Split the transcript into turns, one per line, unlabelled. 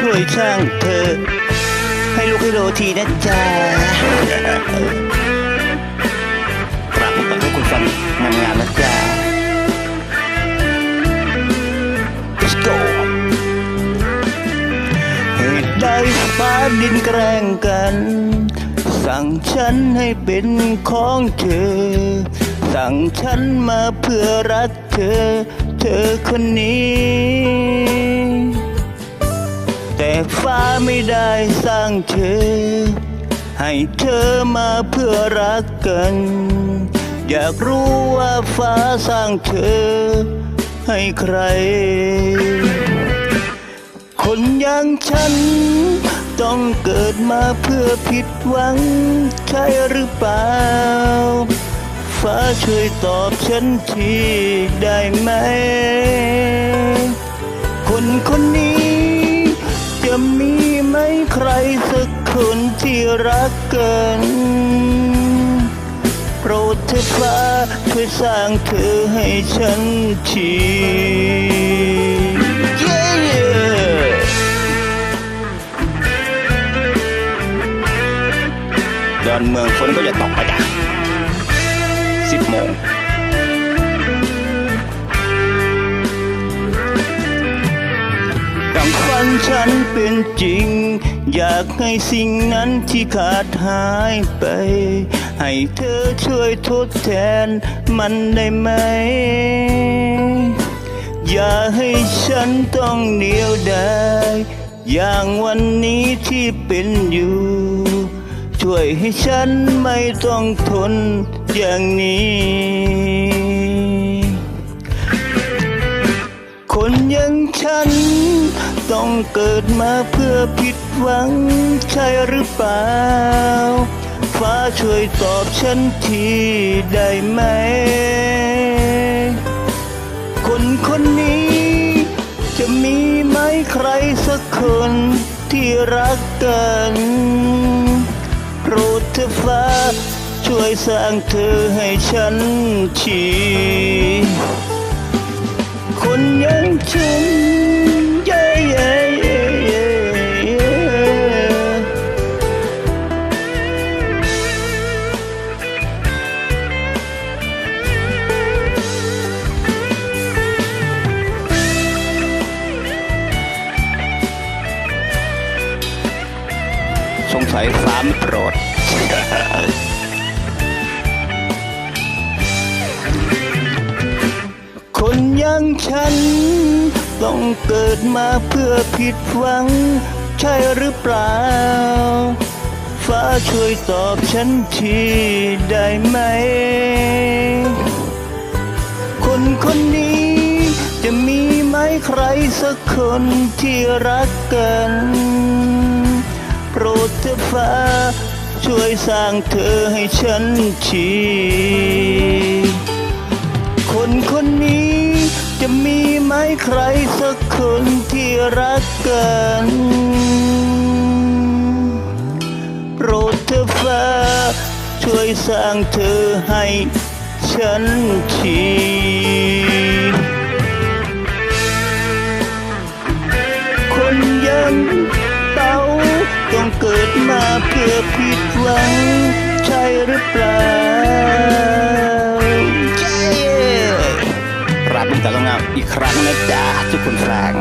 ช่วยช่างเธอ ให้ลูกให้โลทีนะจ๊ะกราบขอบคุณคุณฟังงามๆนะจ๊ะ Let's go เหตุใดฟ้าดินแกล้งกัน สั่งฉันให้เป็นของเธอ สั่งฉันมาเพื่อรักเธอ เธอคนนี้ แต่ฟ้าไม่ได้สร้างเธอ ให้เธอมาเพื่อรักกัน อยากรู้ว่าฟ้าสร้างเธอ ให้ใคร คนอย่างฉัน ต้องเกิดมาเพื่อผิดหวัง ใช่หรือเปล่า ฟ้าช่วยตอบฉันทีได้ไหม คนคนนี้ จะมีไหมใครสักคนที่รักกันโปรดเธอฟ้าช่วยสร้างเธอให้ฉันที Yeah! ดอนเมืองฝนก็จะตกไปจ้ะสิบโมง ฉันเป็นจริง อยากให้สิ่งนั้นที่ขาดหายไป ให้เธอช่วยทดแทนมันได้ไหม อย่าให้ฉันต้องเหนียวดายอย่างวันนี้ที่เป็นอยู่ ช่วยให้ฉันไม่ต้องทนอย่างนี้ คนอย่างฉัน ต้องเกิดมาเพื่อผิดหวังใช่หรือเปล่า ฟ้าช่วยตอบฉันทีได้ไหม คนคนนี้ จะมีไหมใครสักคนที่รักกันโปรดเธอฟ้า ช่วยสร้างเธอให้ฉันทีคนอย่าง ฉันสงสัยฟ้าไม่โปรด ฉัน ต้องเกิดมาเพื่อผิดหวัง ใช่หรือเปล่า ฟ้าช่วยตอบฉันทีได้ไหม คนคนนี้จะมีไหมใครสักคนที่รักกัน โปรดเธอฟ้า ช่วยสร้างเธอให้ฉันที มีไหมใครสักคนที่รักกัน โปรดเธอฟ้า ช่วยสร้างเธอให้ฉันทีคนยังเตาต้องเกิดมาเพื่อผิดหวัง อีกครั้งนะจ๊ะทุกคนฟัง